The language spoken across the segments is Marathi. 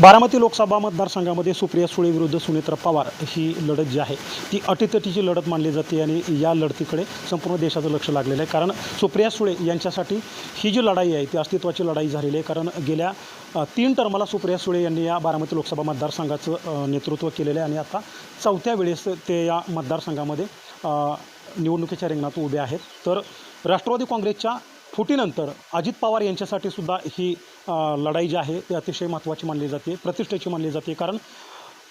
बारामती लोकसभा मतदारसंघामध्ये सुप्रिया सुळे विरुद्ध सुनेत्रा पवार ही लढत जी आहे ती अटीतटीची लढत मानली जाते आणि या लढतीकडे संपूर्ण देशाचं लक्ष लागलेलं आहे. कारण सुप्रिया सुळे यांच्यासाठी ही जी लढाई आहे ती अस्तित्वाची लढाई झालेली आहे. कारण गेल्या तीन टर्मला सुप्रिया सुळे यांनी या बारामती लोकसभा मतदारसंघाचं नेतृत्व केलेलं आहे. आणि आता चौथ्या वेळेस ते या मतदारसंघामध्ये निवडणुकीच्या रिंगणात उभे आहेत. तर राष्ट्रवादी काँग्रेसच्या फुटीनंतर अजित पवार यांच्यासाठी सुद्धा ही लढाई जी आहे ती अतिशय महत्त्वाची मानली जाते प्रतिष्ठेची मानली जाते. कारण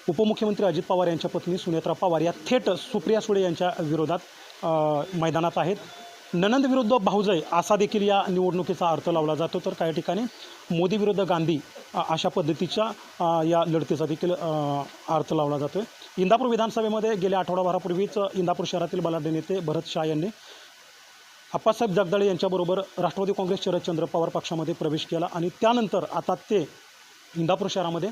उपमुख्यमंत्री अजित पवार यांच्या पत्नी सुनेत्रा पवार या थेट सुप्रिया सुळे यांच्या विरोधात मैदानात आहेत. ननंद विरुद्ध भाऊजय असा देखील या निवडणुकीचा अर्थ लावला जातो. तर काही ठिकाणी मोदी विरुद्ध गांधी अशा पद्धतीच्या या लढतीचा देखील अर्थ लावला जातो इंदापूर विधानसभेमध्ये गेल्या आठवडाभरापूर्वीच इंदापूर शहरातील बलाढ्य नेते भरत शाह यांनी अप्पासाहेब जगदाळे यांच्याबरोबर राष्ट्रवादी काँग्रेस शरदचंद्र पवार पक्षामध्ये प्रवेश केला आणि त्यानंतर आता ते इंदापूर शहरामध्ये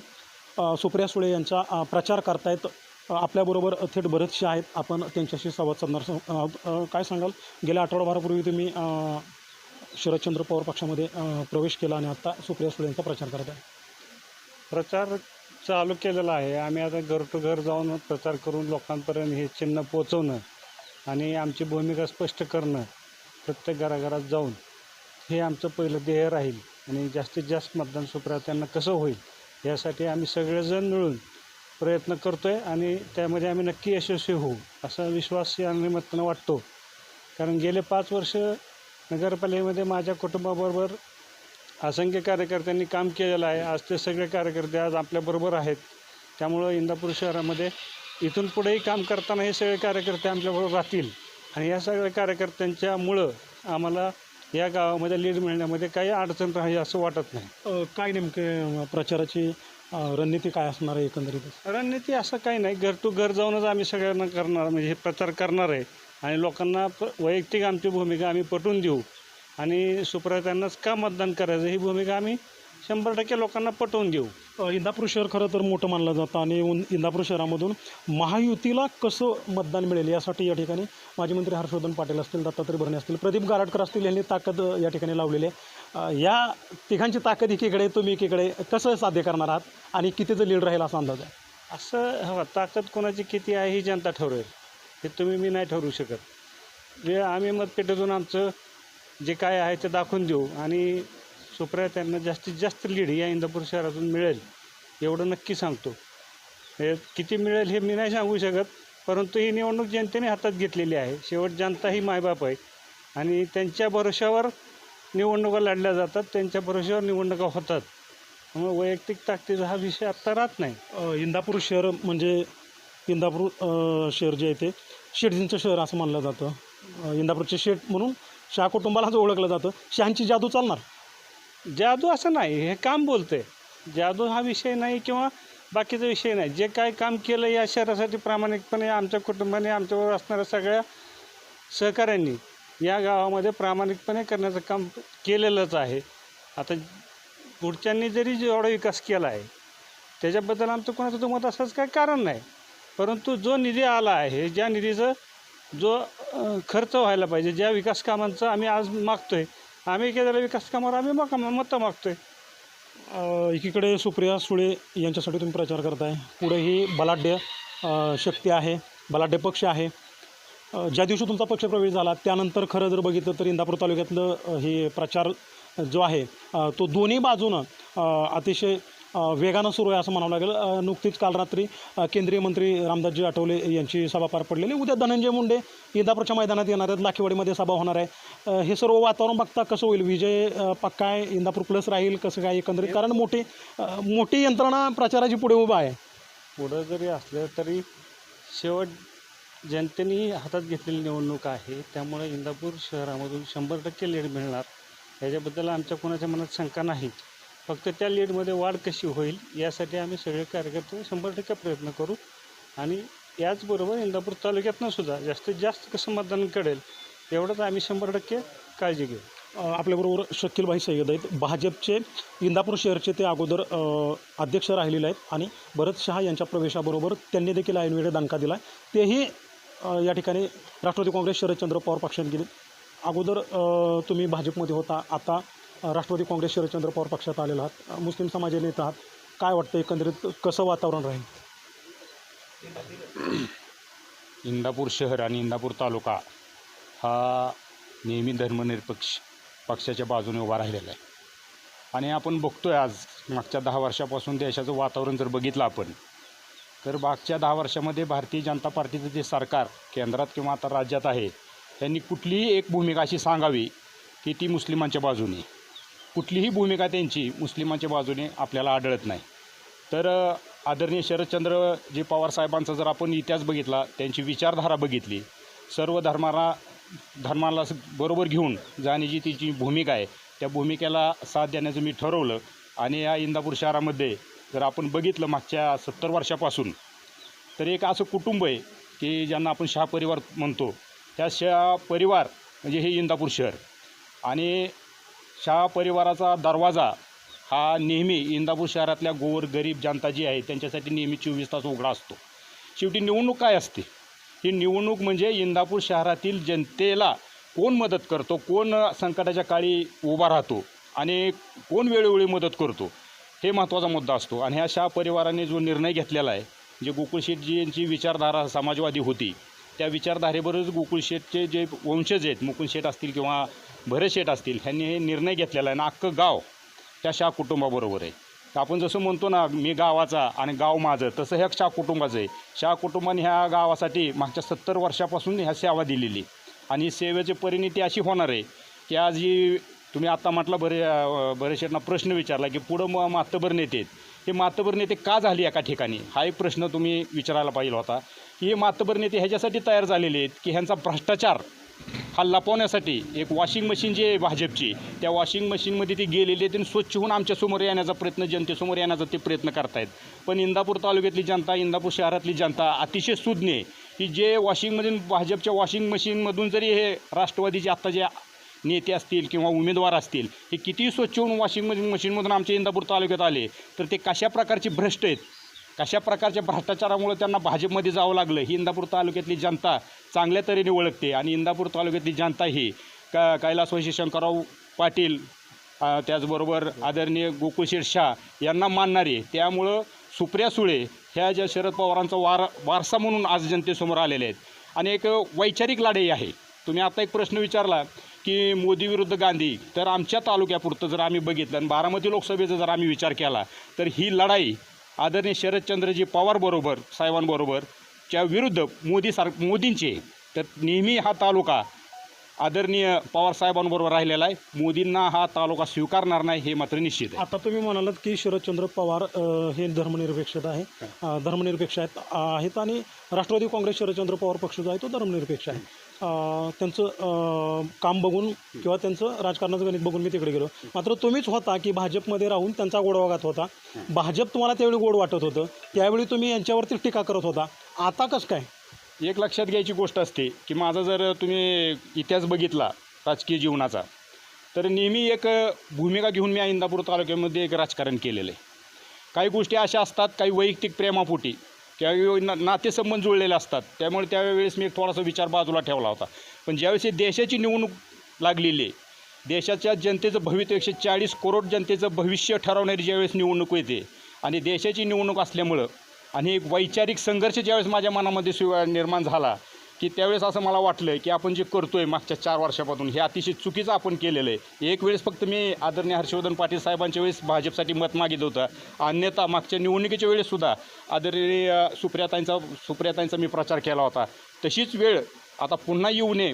सुप्रिया सुळे यांचा प्रचार करतायत. आपल्याबरोबर थेट बरेचसे आहेत. आपण त्यांच्याशी संवाद साधणार काय सांगाल? गेल्या आठवडाभरापूर्वी तुम्ही शरदचंद्र पवार पक्षामध्ये प्रवेश केला आणि आता सुप्रिया सुळे यांचा प्रचार करत आहे. प्रचार चालू केलेला आहे. आम्ही आता घर टू घर जाऊन प्रचार करून लोकांपर्यंत हे चिन्ह पोचवणं आणि आमची भूमिका स्पष्ट करणं प्रत्येक घराघरात जाऊन हे आमचं पहिलं ध्येय राहील आणि जास्तीत जास्त मतदान सुप्रात्यांना कसं होईल यासाठी आम्ही सगळेजण मिळून प्रयत्न करतो आहे आणि त्यामध्ये आम्ही नक्की यशस्वी होऊ असा विश्वास या निमित्तानं वाटतो. कारण गेले पाच वर्ष नगरपालिकेमध्ये माझ्या कुटुंबाबरोबर असंख्य कार्यकर्त्यांनी काम केलेलं आहे. आज ते सगळे कार्यकर्ते आज आपल्याबरोबर आहेत. त्यामुळं इंदापूर शहरामध्ये इथून पुढेही काम करताना हे सगळे कार्यकर्ते आमच्याबरोबर राहतील. आणि या सगळ्या कार्यकर्त्यांच्यामुळं आम्हाला या गावामध्ये लीड मिळण्यामध्ये काही अडचण राहील असं वाटत नाही. काय नेमके प्रचाराची रणनीती काय असणार आहे एकंदरीत? रणनीती असं काही नाही. घर टू घर जाऊनच आम्ही सगळ्यांना करणार म्हणजे हे प्रचार करणार आहे. आणि लोकांना वैयक्तिक आमची भूमिका आम्ही पटवून देऊ. आणि सुप्रत्यांनाच का मतदान करायचं? ही भूमिका आम्ही शंभर टक्के लोकांना पटवून देऊ. इंदापूर शहर खरं तर मोठं मानलं जातं आणि इंदापूर शहरामधून महायुतीला कसं मतदान मिळेल यासाठी या ठिकाणी माजी मंत्री हर्षवर्धन पाटील असतील दत्तात्रय भरणे असतील प्रदीप गारटकर असतील यांनी ताकद या ठिकाणी लावलेली आहे. या तिघांची ताकद एकीकडे तुम्ही एकीकडे कसं साध्य करणार आहात आणि कितीचं लीड राहील असा अंदाज आहे? असं हो ताकद कोणाची किती आहे ही जनता ठरवेल. हे तुम्ही मी नाही ठरवू शकत. जे आम्ही मतपेटीतून आमचं जे काय आहे ते दाखवून देऊ आणि सुप्रिया त्यांना जास्तीत जास्त लीड या इंदापूर शहरातून मिळेल एवढं नक्की सांगतो. हे किती मिळेल हे मी नाही सांगू शकत परंतु ही निवडणूक जनतेने हातात घेतलेली आहे. शेवट जनता ही मायबाप आहे आणि त्यांच्या भरोश्यावर निवडणुका लढल्या जातात त्यांच्या भरोश्यावर निवडणुका होतात. त्यामुळे वैयक्तिक ताकदीचा हा विषय आत्ता राहत नाही. इंदापूर शहर म्हणजे इंदापूर शहर जे आहे ते शेटजींचं शहर असं मानलं जातं. इंदापूरचे शेठ म्हणून शाह कुटुंबालाच ओळखलं जातं. शहांची जादू चालणार. जादू असं नाही हे काम बोलते जादू हा विषय नाही किंवा बाकीचा विषय नाही. जे काय काम केलं या शहरासाठी प्रामाणिकपणे आमच्या कुटुंबाने आमच्याबरोबर असणाऱ्या सगळ्या सहकाऱ्यांनी या गावामध्ये प्रामाणिकपणे करण्याचं काम केलेलंच आहे. आता पुढच्यांनी जरी जेवढा विकास केला आहे त्याच्याबद्दल आमचं कोणाचं दुमत असंच काही कारण नाही. परंतु जो निधी आला आहे ज्या निधीचं जो खर्च व्हायला पाहिजे ज्या विकास कामांचं आम्ही आज मागतो आहे आम्ही केलेल्या विकास कामावर आम्ही मग मतं मागतो आहे एकीकडे सुप्रिया सुळे यांच्यासाठी तुम्ही प्रचार करताय. पुढे ही बलाढ्य शक्ती आहे बलाढ्य पक्ष आहे. ज्या दिवशी तुमचा पक्षप्रवेश झाला त्यानंतर खरं जर बघितलं तर इंदापूर तालुक्यातलं हे प्रचार जो आहे तो दोन्ही बाजूनं अतिशय वेगानं सुरू आहे असं म्हणावं लागेल. नुकतीच काल रात्री केंद्रीय मंत्री रामदासजी आठवले यांची सभा पार पडलेली. उद्या धनंजय मुंडे इंदापूरच्या मैदानात येणार आहेत. लाखेवाडीमध्ये सभा होणार आहे. हे सर्व वातावरण बघता कसं होईल? विजय पक्का आहे? इंदापूर प्लस राहील? कसं काय एकंदरीत? कारण मोठी मोठी यंत्रणा प्रचाराची पुढे उभा आहे. पुढं जरी असलं तरी शेवट जनतेने हातात घेतलेली निवडणूक आहे. त्यामुळे इंदापूर शहरामधून शंभर टक्के लीड मिळणार. याच्याबद्दल आमच्या कोणाच्या मनात शंका नाही फक्त त्या लीडमध्ये वाढ कशी होईल यासाठी आम्ही सगळे कार्यकर्ते शंभर टक्के प्रयत्न करू. आणि याचबरोबर इंदापूर तालुक्यातनं सुद्धा जास्तीत जास्त कसं मतदान कळेल एवढंच आम्ही शंभर टक्के काळजी घेऊ. आपल्याबरोबर शकीलभाई सय्यद आहेत. भाजपचे इंदापूर शहरचे ते अगोदर अध्यक्ष राहिलेले आहेत. आणि भरत शहा यांच्या प्रवेशाबरोबर त्यांनी देखील ऐनवेळी दणका दिला तेही या ठिकाणी राष्ट्रवादी काँग्रेस शरदचंद्र पवार पक्षाने गेले अगोदर तुम्ही भाजपमध्ये होता. आता राष्ट्रवादी काँग्रेस शरदचंद्र पवार पक्षात आलेला आहात. मुस्लिम समाजाचे नेता आहात. काय वाटतं एकंदरीत कसं वातावरण राहील? इंदापूर शहर आणि इंदापूर तालुका हा नेहमी धर्मनिरपेक्ष पक्षाच्या बाजूने उभा राहिलेला आहे. आणि आपण बघतोय आज मागच्या दहा वर्षापासून देशाचं वातावरण जर बघितलं आपण तर मागच्या दहा वर्षामध्ये भारतीय जनता पार्टीचं जे सरकार केंद्रात किंवा आता राज्यात आहे त्यांनी कुठलीही एक भूमिका अशी सांगावी की ती मुस्लिमांच्या बाजूने. कुठलीही भूमिका त्यांची मुस्लिमांच्या बाजूने आपल्याला आढळत नाही. तर आदरणीय शरदचंद्र जे पवार साहेबांचा जर आपण इतिहास बघितला त्यांची विचारधारा बघितली सर्व धर्माला धर्माला स- बरोबर घेऊन जाण्याची तिची भूमिका आहे. त्या भूमिकेला साथ देण्याचं मी ठरवलं आणि या इंदापूर शहरामध्ये जर आपण बघितलं मागच्या सत्तर वर्षापासून तर एक असं कुटुंब आहे की ज्यांना आपण शाह परिवार म्हणतो. त्या शाह परिवार म्हणजे हे इंदापूर शहर. आणि शाह परिवाराचा दरवाजा हा नेहमी इंदापूर शहरातल्या गोवर गरीब जनता जी आहे त्यांच्यासाठी नेहमी चोवीस तास उघडा असतो. शेवटी निवडणूक काय असते? ही निवडणूक म्हणजे इंदापूर शहरातील जनतेला कोण मदत करतो? कोण संकटाच्या काळी उभा राहतो? आणि कोण वेळोवेळी मदत करतो? हे महत्त्वाचा मुद्दा असतो. आणि ह्या शाह परिवाराने जो निर्णय घेतलेला आहे जे गोकुळशेठजी यांची विचारधारा समाजवादी होती त्या विचारधारेबरोबरच गोकुळशेठचे जे वंशज आहेत मुकुंद शेठ असतील किंवा भरत शेठ असतील ह्यांनी हे निर्णय घेतलेला आहे आणि अख्खं गाव त्या शाह कुटुंबाबरोबर आहे. तर आपण जसं म्हणतो ना मी गावाचा आणि गाव माझं तसं ह्या शाह कुटुंबाचं आहे. शाह कुटुंबाने ह्या गावासाठी मागच्या सत्तर वर्षापासून ह्या सेवा दिलेली आणि सेवेची परिणिती अशी होणार आहे की आज ही तुम्ही आत्ता म्हटलं बरे बरेचशेंना प्रश्न विचारला की पुढं मग मातबर नेते आहेत. हे मातबर नेते का झाले एका ठिकाणी? हा एक प्रश्न तुम्ही विचारायला पाहिजे होता. की हे मातबर नेते ह्याच्यासाठी तयार झालेले आहेत की ह्यांचा भ्रष्टाचार हा लपवण्यासाठी एक वॉशिंग मशीन जी आहे भाजपची त्या वॉशिंग मशीनमध्ये ती गेलेली आहेत आणि स्वच्छ होऊन आमच्यासमोर येण्याचा प्रयत्न जनतेसमोर येण्याचा ते प्रयत्न करतायत. पण इंदापूर तालुक्यातली जनता इंदापूर शहरातली जनता अतिशय सुज्ञ आहे. की जे वॉशिंगमधून भाजपच्या वॉशिंग मशीनमधून जरी हे राष्ट्रवादीचे आत्ता जे नेते असतील किंवा उमेदवार असतील हे कितीही स्वच्छ होऊन वॉशिंग मशीन मशीनमधून आमच्या इंदापूर तालुक्यात आले तर ते कशा प्रकारचे भ्रष्ट आहेत? कशा प्रकारच्या भ्रष्टाचारामुळे त्यांना भाजपमध्ये जावं लागलं? ही इंदापूर तालुक्यातली जनता चांगल्या तऱ्हेने ओळखते आणि इंदापूर तालुक्यातली जनता ही का कैलासवासी शंकरराव पाटील त्याचबरोबर आदरणीय गोकुळशेठ शाह यांना मानणारे. त्यामुळं सुप्रिया सुळे ह्या ज्या शरद पवारांचा वार वारसा म्हणून आज जनतेसमोर आलेले आहेत. आणि एक वैचारिक लढाई आहे. तुम्ही आता एक प्रश्न विचारला की मोदी विरुद्ध गांधी तर आमच्या तालुक्यापुरतं जर आम्ही बघितलं आणि बारामती लोकसभेचा जर आम्ही विचार केला तर ही लढाई आदरणीय शरदचंद्रजी पवारबरोबर साहेबांबरोबर च्या विरुद्ध मोदी सार मोदींचे. तर नेहमी हा तालुका आदरणीय पवारसाहेबांबरोबर राहिलेला आहे. मोदींना हा तालुका स्वीकारणार नाही हे मात्र निश्चित आहे. आता तुम्ही म्हणालात की शरदचंद्र पवार अ, हे धर्मनिरपेक्ष आहे. अ, धर्मनिरपेक्ष आहेत आहेत आणि राष्ट्रवादी काँग्रेस शरदचंद्र पवार पक्ष जो आहे तो धर्मनिरपेक्ष आहे. अ, त्यांचं अ, काम बघून किंवा त्यांचं राजकारणाचं गणित बघून मी तिकडे गेलो. मात्र तुम्हीच होता की भाजपमध्ये राहून त्यांचा गोड गात होता. भाजप तुम्हाला त्यावेळी गोड वाटत होतं. त्यावेळी तुम्ही यांच्यावरती टीका करत होता. आता कसं काय? एक लक्षात घ्यायची गोष्ट असते की माझा जर तुम्ही इतिहास बघितला राजकीय जीवनाचा तर नेहमी एक भूमिका घेऊन मी इंदापूर तालुक्यामध्ये एक राजकारण केलेलं आहे. काही गोष्टी अशा असतात काही वैयक्तिक प्रेमापोटी किंवा ना नातेसंबंध जुळलेले असतात. त्यामुळे त्यावेळेस मी एक थोडासा विचार बाजूला ठेवला होता. पण ज्यावेळेस ही देशाची निवडणूक लागलेली आहे देशाच्या जनतेचं भवितव्य एकशे चाळीस करोड जनतेचं भविष्य ठरवणारी ज्यावेळेस निवडणूक येते आणि देशाची निवडणूक असल्यामुळं आणि एक वैचारिक संघर्ष ज्यावेळेस माझ्या मनामध्ये स्वी निर्माण झाला की त्यावेळेस असं मला वाटलं की आपण जे करतो आहे मागच्या चार वर्षापासून हे अतिशय चुकीचं आपण केलेलं आहे. एक वेळेस फक्त मी आदरणीय हर्षवर्धन पाटील साहेबांच्या वेळेस भाजपसाठी मत मागितलं होतं. अन्यथा मागच्या निवडणुकीच्या वेळेससुद्धा आदरणीय सुप्रियाताईंचा सुप्रियाताईंचा मी प्रचार केला होता. तशीच वेळ आता पुन्हा येऊ नये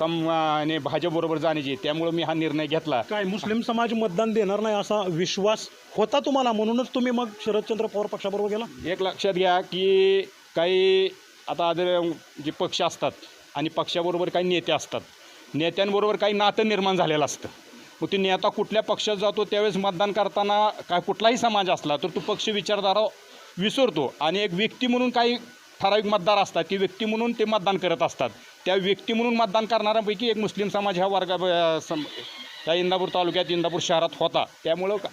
कम आणि भाजपबरोबर जाण्याची. त्यामुळं मी हा निर्णय घेतला. काय मुस्लिम समाज मतदान देणार नाही असा विश्वास होता तुम्हाला? म्हणूनच तुम्ही मग शरदचंद्र पवार पक्षाबरोबर गेला? एक लक्षात घ्या की काही आता आदर जे पक्ष असतात आणि पक्षाबरोबर काही नेते असतात नेत्यांबरोबर काही नातं निर्माण झालेलं असतं. मग ते नेता कुठल्या पक्षात जातो त्यावेळेस मतदान करताना काय कुठलाही समाज असला तर तो पक्ष विचारधारा विसरतो. आणि एक व्यक्ती म्हणून काही ठराविक मतदार असतात की व्यक्ती म्हणून ते मतदान करत असतात. त्या व्यक्ती म्हणून मतदान करणाऱ्यांपैकी एक मुस्लिम समाज ह्या वर्गा सम त्या इंदापूर तालुक्यात इंदापूर शहरात होता. त्यामुळं का-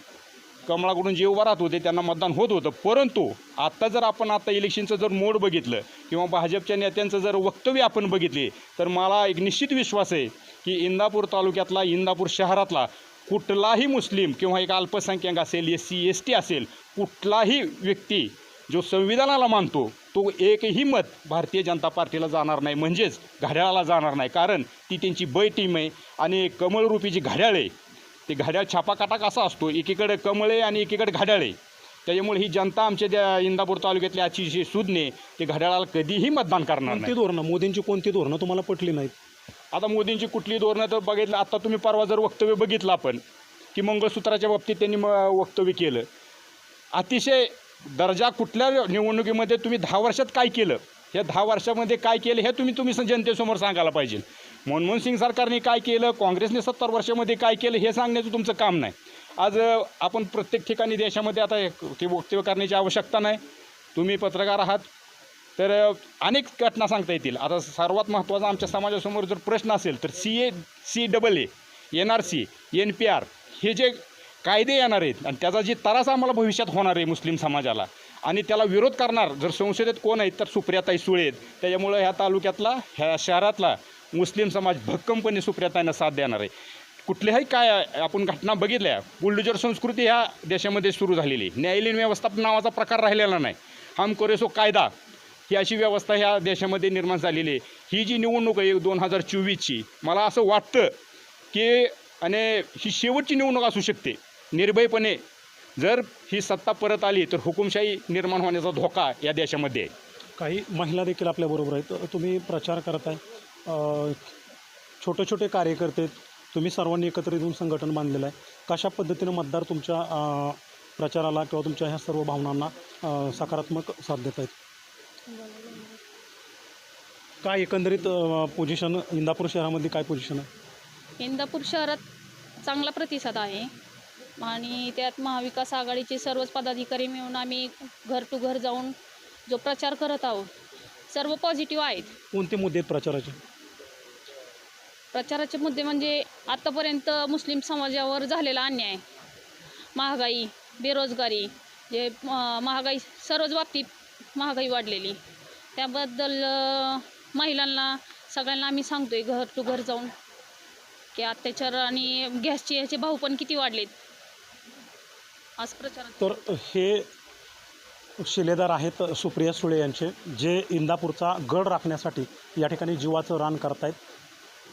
कमळाकडून जे उभा राहत होते त्यांना मतदान होत होतं. परंतु आत्ता जर आपण आता इलेक्शनचं जर मोड बघितलं किंवा भाजपच्या नेत्यांचं जर वक्तव्य आपण बघितले तर मला एक निश्चित विश्वास आहे की इंदापूर तालुक्यातला इंदापूर शहरातला कुठलाही मुस्लिम किंवा एक अल्पसंख्याक असेल एस सी एस टी असेल कुठलाही व्यक्ती जो संविधानाला मानतो तो एकही मत भारतीय जनता पार्टीला जाणार नाही म्हणजेच घड्याळाला जाणार नाही. कारण ती त्यांची बै टीम आहे आणि कमळरूपी जी घड्याळ आहे ते घड्याळ छापाकाटा कसा असतो? एकीकडे कमळ आहे आणि एकीकडे घड्याळ आहे. त्याच्यामुळे ही जनता आमच्या त्या इंदापूर तालुक्यातली अतिशय सुज्ञे ते घड्याळाला कधीही मतदान करणार कोणती नाही. धोरणं? मोदींची कोणती धोरणं तुम्हाला पटली नाहीत? आता मोदींची कुठली धोरणं तर बघितलं आता तुम्ही परवा जर वक्तव्य बघितलं आपण की मंगळसूत्राच्या बाबतीत त्यांनी म वक्तव्य केलं. अतिशय दर्जा कुठल्या निवडणुकीमध्ये तुम्ही दहा वर्षात काय केलं? या दहा वर्षामध्ये काय केलं हे तुम्ही तुम्ही जनतेसमोर सांगायला पाहिजे. मनमोहन सिंग सरकारने काय केलं काँग्रेसने सत्तर वर्षामध्ये काय केलं हे सांगण्याचं तुमचं काम नाही. आज आपण प्रत्येक ठिकाणी देशामध्ये आता ते वक्तव्य करण्याची आवश्यकता नाही. तुम्ही पत्रकार आहात. तर अनेक घटना सांगता येतील. आता सर्वात महत्त्वाचा आमच्या समाजासमोर जर प्रश्न असेल तर C A C double A N R C N P R हे जे कायदे येणार आहेत आणि त्याचा जी तरास आम्हाला भविष्यात होणार आहे मुस्लिम समाजाला. आणि त्याला विरोध करणार जर संसदेत कोण आहेत तर सुप्रियाताई सुळे आहेत. त्याच्यामुळं ह्या तालुक्यातला ह्या शहरातला मुस्लिम समाज भक्कमपणे सुप्रियाताईंना साथ देणार आहे. कुठल्याही काय आपण घटना बघितल्या बुलडोजर संस्कृती ह्या देशामध्ये सुरू झालेली. आहे. न्यायालयीन व्यवस्थापन नावाचा प्रकार राहिलेला नाही. हम करेसो कायदा. ही अशी व्यवस्था ह्या देशामध्ये निर्माण झालेली आहे. ही जी निवडणूक आहे दोन हजार चोवीसची मला असं वाटतं की आणि ही शेवटची निवडणूक असू शकते. निर्भयपणे जर ही सत्ता परत आली तर हुकुमशाही निर्माण होण्याचा धोका या देशामध्ये आहे. काही महिला देखील आपल्याबरोबर आहेत. तुम्ही प्रचार करताय छोटे छोटे कार्यकर्ते आहेत. तुम्ही सर्वांनी एकत्रित येऊन संघटन बांधलेलं आहे. कशा पद्धतीनं मतदार तुमच्या प्रचाराला किंवा तुमच्या ह्या सर्व भावनांना सकारात्मक साथ देत आहेत? काय एकंदरीत पोझिशन इंदापूर शहरामध्ये काय पोझिशन आहे? इंदापूर शहरात चांगला प्रतिसाद आहे. आणि त्यात महाविकास आघाडीचे सर्वच पदाधिकारी मिळून आम्ही घर टू घर जाऊन जो प्रचार करत आहोत सर्व पॉझिटिव्ह आहेत. कोणते मुद्दे आहेत प्रचाराचे? प्रचाराचे मुद्दे म्हणजे आत्तापर्यंत मुस्लिम समाजावर झालेला अन्याय महागाई बेरोजगारी जे महागाई सर्वच बाबतीत महागाई वाढलेली. त्याबद्दल महिलांना सगळ्यांना आम्ही सांगतोय घर टू घर जाऊन की अत्याचार आणि गॅसचे ह्याचे भाव पण किती वाढलेत. आज तर हे शिलेदार आहेत सुप्रिया सुळे यांचे जे इंदापूरचा गड राखण्यासाठी या ठिकाणी जीवाचं रान करतायत.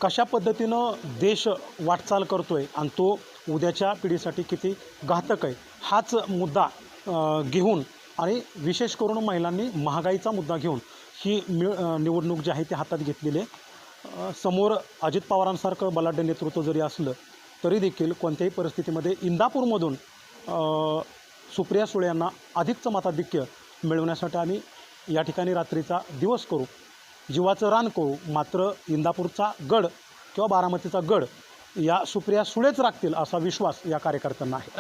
कशा पद्धतीनं देश वाटचाल करतोय आणि तो उद्याच्या पिढीसाठी किती घातक आहे हाच मुद्दा घेऊन आणि विशेष करून महिलांनी महागाईचा मुद्दा घेऊन ही मि निवडणूक जी आहे ती हातात घेतलेली आहे. समोर अजित पवारांसारखं बलाढ्य नेतृत्व जरी असलं तरी देखील कोणत्याही परिस्थितीमध्ये इंदापूरमधून सुप्रिया सुळे यांना अधिकचं मताधिक्य मिळवण्यासाठी आम्ही या ठिकाणी रात्रीचा दिवस करू. जीवाचं रान करू मात्र इंदापूरचा गड किंवा बारामतीचा गड या सुप्रिया सुळेच राखतील असा विश्वास या कार्यकर्त्यांना आहे.